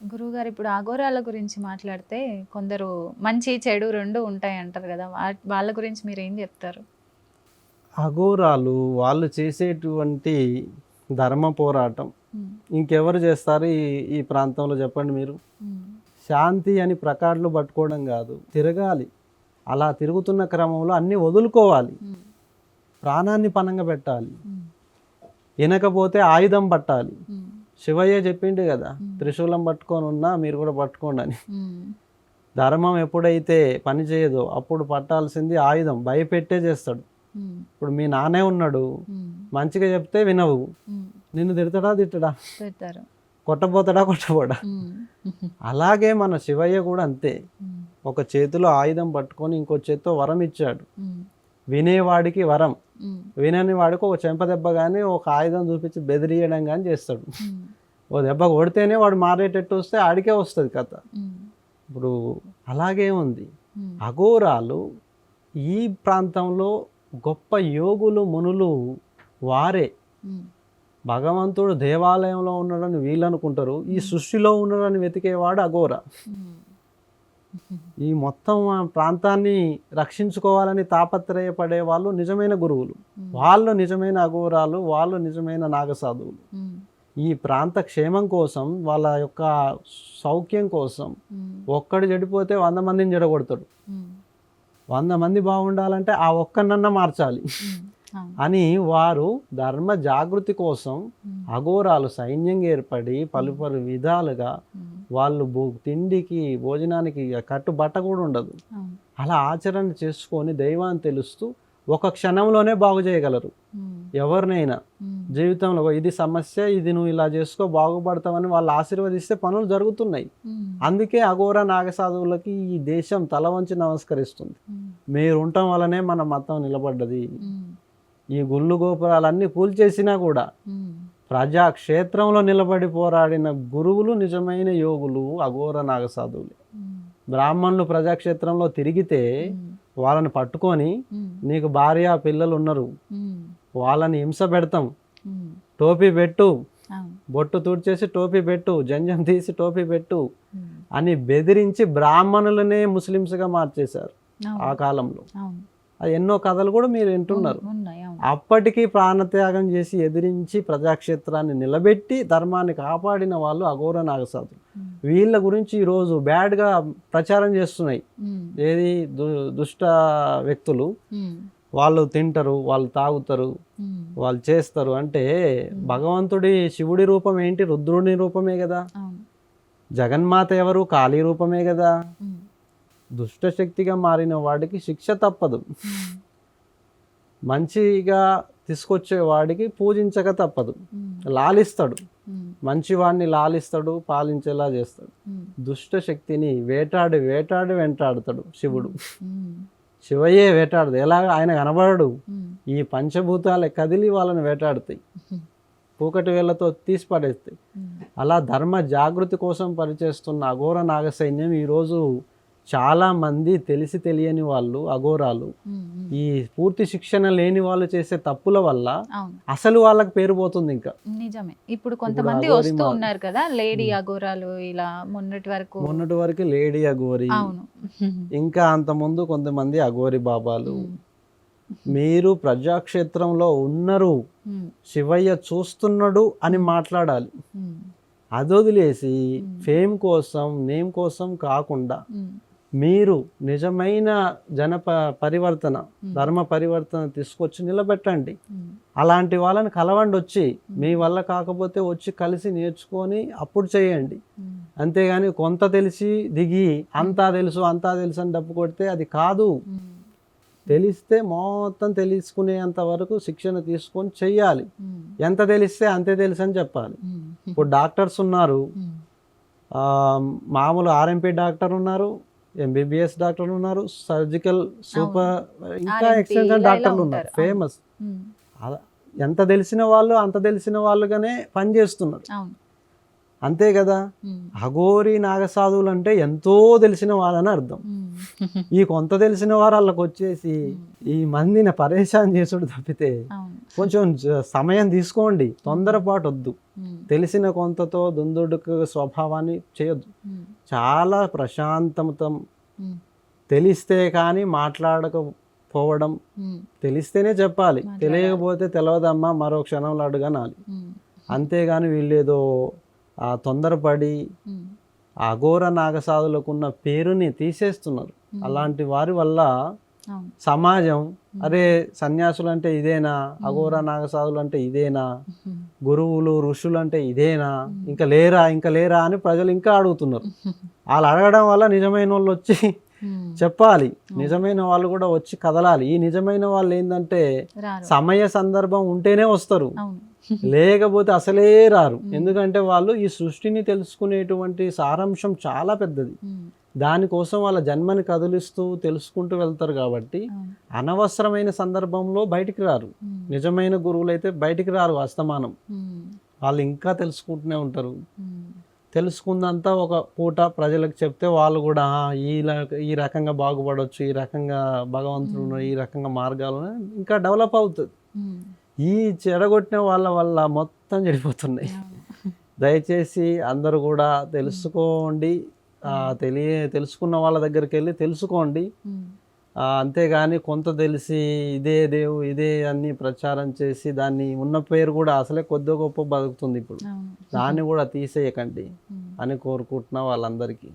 గురువుగారు ఇప్పుడు అఘోరాల గురించి మాట్లాడితే కొందరు మంచి చెడు రెండు ఉంటాయి అంటారు కదా వాళ్ళ గురించి మీరు ఏం చెప్తారు? అఘోరాలు వాళ్ళు చేసేటువంటి ధర్మ పోరాటం. ఇంకెవరు చేస్తారు ఈ ఈ ప్రాంతంలో చెప్పండి మీరు? శాంతి అని ప్రకార్డులు పట్టుకోవడం కాదు. తిరగాలి. అలా తిరుగుతున్న క్రమంలో అన్నీ వదులుకోవాలి. ప్రాణాన్ని పనంగా పెట్టాలి. వినకపోతే ఆయుధం పట్టాలి. శివయ్య చెప్పిండు కదా త్రిశూలం పట్టుకొని ఉన్నా మీరు కూడా పట్టుకోండి అని ధర్మం ఎప్పుడైతే పని చేయదో అప్పుడు పట్టాల్సింది ఆయుధం భయపెట్టే చేస్తాడు. ఇప్పుడు మీ నాన్నే ఉన్నాడు మంచిగా చెప్తే వినవు. నిన్ను తిడతాడా తిట్టడా? ఉమ్, ఉమ్, అలాగే మన శివయ్య కూడా అంతే. ఒక చేతిలో ఆయుధం పట్టుకొని ఇంకో చేతితో వరం ఇచ్చాడు. వినేవాడికి వరం. వినని వాడికి ఒక చెంప దెబ్బ కానీ ఒక ఆయుధం చూపించి బెదిరియడం కానీ చేస్తాడు. ఓ దెబ్బ కొడితేనే వాడు మారేటట్టు వస్తే ఆడికే వస్తుంది కథ. ఇప్పుడు అలాగే ఉంది. అఘోరాలు ఈ ప్రాంతంలో గొప్ప యోగులు మునులు వారే. భగవంతుడు దేవాలయంలో ఉన్నాడని వీళ్ళు అనుకుంటారు. ఈ సృష్టిలో ఉన్నాడని వెతికేవాడు అఘోర. ఈ మొత్తం ప్రాంతాన్ని రక్షించుకోవాలని తాపత్రయపడే వాళ్ళు నిజమైన గురువులు. వాళ్ళు నిజమైన అఘోరాలు వాళ్ళు నిజమైన నాగసాధువులు. ఈ ప్రాంత క్షేమం కోసం వాళ్ళ యొక్క సౌఖ్యం కోసం ఒక్కడు చెడిపోతే వంద మందిని చెడగొడతాడు. వంద మంది బాగుండాలంటే ఆ ఒక్కనన్నా మార్చాలి. అని వారు ధర్మ జాగృతి కోసం అఘోరాలు సైన్యంగా ఏర్పడి పలు పలు విధాలుగా వాళ్ళు భూ తిండికి భోజనానికి కట్టు బట్ట కూడా ఉండదు. అలా ఆచరణ చేసుకొని దైవాన్ని తెలుస్తూ ఒక క్షణంలోనే బాగు చేయగలరు. ఎవరినైనా. జీవితంలో "ఓ, ఇది సమస్య ఇది నువ్వు ఇలా చేసుకో బాగుపడతావని వాళ్ళు ఆశీర్వదిస్తే పనులు జరుగుతున్నాయి. అందుకే అఘోర నాగసాధువులకి ఈ దేశం తల వంచి నమస్కరిస్తుంది. మీరు ఉండటం వల్లనే మన మతం నిలబడ్డది. ఈ గుళ్ళు గోపురాలన్నీ కూల్చేసినా కూడా ప్రజాక్షేత్రంలో నిలబడి పోరాడిన గురువులు నిజమైన యోగులు అఘోర నాగసాధువులు. బ్రాహ్మణులు ప్రజాక్షేత్రంలో తిరిగితే వాళ్ళని పట్టుకొని నీకు భార్య పిల్లలు ఉన్నారు. వాళ్ళని హింస పెడతాం. టోపీ పెట్టు. బొట్టు తుడిచేసి టోపీ పెట్టు. జంజం తీసి టోపీ పెట్టు అని బెదిరించి బ్రాహ్మణులనే ముస్లిమ్స్గా మార్చేశారు ఆ. కాలంలో. అది ఎన్నో కథలు కూడా మీరు వింటున్నారు. అప్పటికి ప్రాణత్యాగం చేసి ఎదిరించి ప్రజాక్షేత్రాన్ని నిలబెట్టి ధర్మాన్ని కాపాడిన వాళ్ళు అఘోర నాగసాధులు. ఉమ్, వీళ్ళ గురించి ఈరోజు బ్యాడ్గా ప్రచారం చేస్తున్నాయి. ఉమ్, ఏది? దు- దుష్ట వ్యక్తులు. ఉమ్, వాళ్ళు తింటారు వాళ్ళు తాగుతారు వాళ్ళు చేస్తారు అంటే భగవంతుడి శివుడి రూపం ఏంటి? రుద్రుడి రూపమే కదా. జగన్మాత ఎవరు? కాళీ రూపమే కదా. ఉమ్, దుష్ట శక్తిగా మారిన వాడికి శిక్ష తప్పదు. మంచిగా తీసుకొచ్చే వాడికి పూజించక తప్పదు. లాలిస్తాడు. మంచివాడిని లాలిస్తాడు పాలించేలా చేస్తాడు. దుష్ట శక్తిని వేటాడి వేటాడి వెంటాడుతాడు శివుడు. శివయ్యే వేటాడదు. ఎలా ఆయన కనబడడు? ఈ పంచభూతాలే కదిలి వాళ్ళని వేటాడుతాయి. కూకటి వేళ్ళతో తీసి పడేస్తాయి. అలా ధర్మ జాగృతి కోసం పనిచేస్తున్న అఘోర నాగ సైన్యం ఈరోజు చాలా మంది తెలిసి తెలియని వాళ్ళు అఘోరాలు ఈ పూర్తి శిక్షణ లేని వాళ్ళు చేసే తప్పుల వల్ల అసలు వాళ్ళకి పేరు పోతుంది ఇంకా. నిజమే. ఇప్పుడు కొంతమంది వస్తూ ఉన్నారు కదా లేడీ అఘోరాలు ఇలా మొన్నటి వరకు. మొన్నటి వరకు లేడీ అఘోరి. ఇంకా అంత ముందు కొంతమంది అఘోరి బాబాలు. మీరు ప్రజాక్షేత్రంలో ఉన్నారు. శివయ్య చూస్తున్నాడు అని మాట్లాడాలి. ఉమ్, అది వదిలేసి ఫేమ్ కోసం నేమ్ కోసం కాకుండా మీరు నిజమైన జన పరివర్తన ధర్మ పరివర్తన తీసుకొచ్చి నిలబెట్టండి. అలాంటి వాళ్ళని కలవండి వచ్చి. మీ వల్ల కాకపోతే వచ్చి కలిసి నేర్చుకొని అప్పుడు చేయండి. అంతేగాని కొంత తెలిసి దిగి అంతా తెలుసు అంతా తెలుసు అని డబ్బు కొడితే అది కాదు. తెలిస్తే మొత్తం తెలుసుకునేంత వరకు శిక్షణ తీసుకొని చెయ్యాలి. ఎంత తెలిస్తే అంతే తెలుసు అని చెప్పాలి. ఇప్పుడు డాక్టర్స్ ఉన్నారు. మామూలు ఆర్ఎంపీ డాక్టర్ ఉన్నారు. ఎంబీబీఎస్ డాక్టర్లు ఉన్నారు సర్జికల్ సూపర్ ఇంకా ఎక్స్టెన్షన్ డాక్టర్లు ఉన్నారు. ఫేమస్ ఎంత తెలిసిన వాళ్ళు అంత తెలిసిన వాళ్ళుగానే పని చేస్తున్నారు. అవును. అంతే కదా? అఘోరి నాగసాధువులు అంటే ఎంతో తెలిసిన వాళ్ళని అర్థం. ఈ కొంత తెలిసిన వారు వాళ్ళకి వచ్చేసి ఈ మందిని పరేషాన్ చేసుడు తప్పితే కొంచెం సమయం తీసుకోండి తొందరపాటు వద్దు. తెలిసిన కొంతతో దుందుడుకు స్వభావాన్ని చేయొద్దు. చాలా ప్రశాంతమతం ఉమ్, తెలిస్తే కానీ మాట్లాడకపోవడం తెలిస్తేనే చెప్పాలి. తెలియకపోతే తెలియదమ్మా మరో క్షణంలో అడుగనాలి. అంతేగాని వీళ్ళేదో ఆ తొందరపడి అఘోర నాగసాధులకు ఉన్న పేరుని తీసేస్తున్నారు. అలాంటి వారి వల్ల సమాజం అరే సన్యాసులు అంటే ఇదేనా అఘోర నాగసాధులు అంటే ఇదేనా గురువులు ఋషులు అంటే ఇదేనా ఇంకా లేరా ఇంకా లేరా అని ప్రజలు ఇంకా అడుగుతున్నారు. వాళ్ళు అడగడం వల్ల నిజమైన వాళ్ళు వచ్చి చెప్పాలి. నిజమైన వాళ్ళు కూడా వచ్చి కదలాలి. ఈ నిజమైన వాళ్ళు ఏంటంటే సమయ సందర్భం ఉంటేనే వస్తారు. లేకపోతే అసలే రారు. ఎందుకంటే వాళ్ళు ఈ సృష్టిని తెలుసుకునేటువంటి సారాంశం చాలా పెద్దది. దానికోసం వాళ్ళ జన్మని కదిలిస్తూ తెలుసుకుంటూ వెళ్తారు కాబట్టి అనవసరమైన సందర్భంలో బయటికి రారు. నిజమైన గురువులు అయితే బయటికి రారు అస్తమానం. వాళ్ళు ఇంకా తెలుసుకుంటూనే ఉంటారు. తెలుసుకుందంతా ఒక పూట ప్రజలకు చెప్తే వాళ్ళు కూడా "ఆ, ఈ ఈ రకంగా బాగుపడవచ్చు ఈ రకంగా భగవంతుడు ఈ రకంగా మార్గాలు ఉన్నాయి." ఇంకా డెవలప్ అవుతుంది. ఈ చెడగొట్టిన వాళ్ళ వల్ల మొత్తం చెడిపోతున్నాయి. దయచేసి అందరూ కూడా తెలుసుకోండి. తెలియ తెలుసుకున్న వాళ్ళ దగ్గరికి వెళ్ళి తెలుసుకోండి అంతేగాని కొంత తెలిసి ఇదే దేవు ఇదే అన్ని ప్రచారం చేసి దాన్ని ఉన్న పేరు కూడా అసలే కొద్ది గొప్ప బతుకుతుంది ఇప్పుడు. దాన్ని కూడా తీసేయకండి. అని కోరుకుంటున్నా వాళ్ళందరికీ.